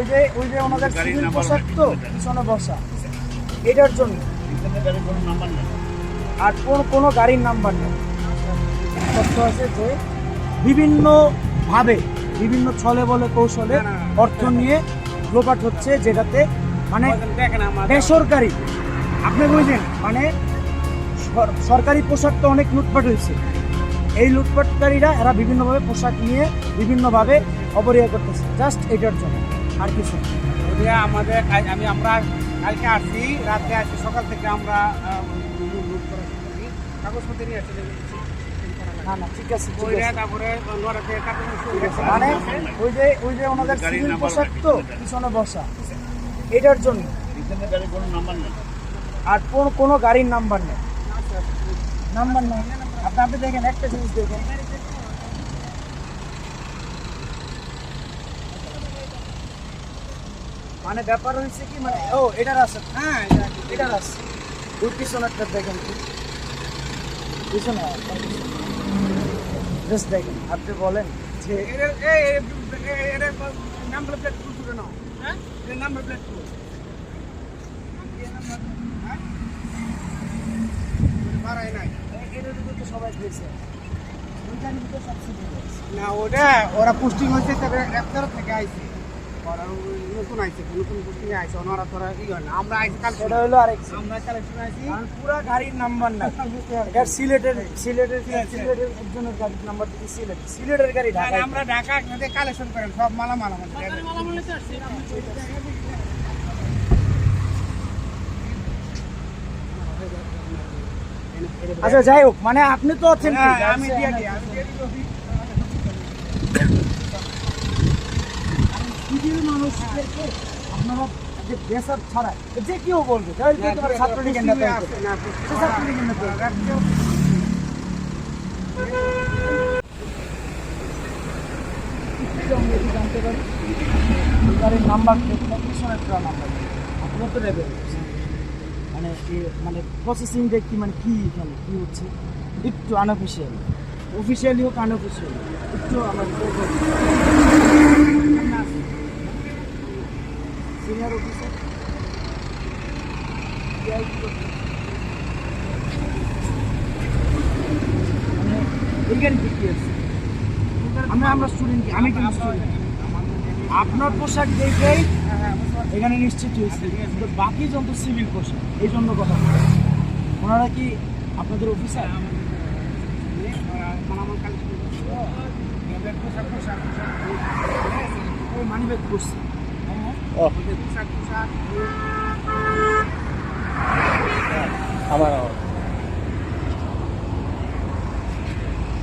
ওই যে ওই যে ওনাদের সিভিল পোশাক তো পিছনে বসা। এটার জন্য। আর কোন কোনো গাড়ির নাম্বার নেই। তথ্য আছে যে বিভিন্ন ভাবে বিভিন্ন ছলে বলে কৌশলে অর্থ নিয়ে লোপাট হচ্ছে যেটাতে মানে বেসরকারি। আপনি বুঝলেন? মানে সরকারি পোশাক তো অনেক লুটপাট হয়েছে। এই লুটপাটকারীরা এরা বিভিন্নভাবে পোশাক নিয়ে বিভিন্নভাবে অপরিহার করতেছে। জাস্ট এটার জন্য। আর কিছু। ওদিকে আমাদের আমি আমরা কালকে আসছি রাতে আসছি সকাল থেকে আমরা। কাগজপত্র নিয়ে আসছি না না ঠিক আছে ঠিক। মানে ওই যে ওই যে ওনাদের সিভিল পোশাক তো পিছনে বসা। এটার জন্য। আর কোন কোনো গাড়ির নাম্বার নেই। নাম্বার নেই। আপনি আপনি দেখেন একটা জিনিস দেখেন। মানে ব্যাপার হয়েছে কি মানে ও এটার আছে হ্যাঁ এটার আছে। ওই পিছনেরটা দেখেন পিছনে জাস্ট দেখেন আপনি বলেন যে নাম্বার প্লেট নাও। হ্যাঁ? নাম্বার প্লেট না ওটা ওরা পোস্টিং হয়েছে তবে একটা থেকে আইছে। হয় সিলেটের একজনের গাড়ির নাম্বার সিলেট সিলেটের গাড়ি আর আমরা ঢাকা কালেকশন করেন সব মালামাল আমাদের। আচ্ছা যাই হোক মানে আপনি তো আছেন হ্যাঁ, আমি দিয়ে দিই আমি দিয়ে দিই। সিভিল মানুষদেরকে আপনারা যে বেসার ছাড়া যে কেউ বলবে ছাত্রলীগের নেতা ছাত্রলীগের নেতা কি জানতে পারি গাড়ির নাম্বার পিছনের একটা নাম্বার আপনার তো লেভেল মানে মানে প্রসেসিং দেখি মানে কি এখানে কি হচ্ছে? একটু আনঅফিসিয়াল অফিসিয়ালি হোক আনঅফিসিয়াল একটু আমার সিনিয়র অফিসার আমি স্টুডেন্ট আপনার পোশাক দেখেই এখানে নিশ্চিত হয়েছে। কিন্তু বাকি যন্ত্র সিভিল পোশাক, এই জন্য কথা। ওনারা কি আপনাদের অফিসার মানিব্যাগ করছে পোশাক পোশাক আমার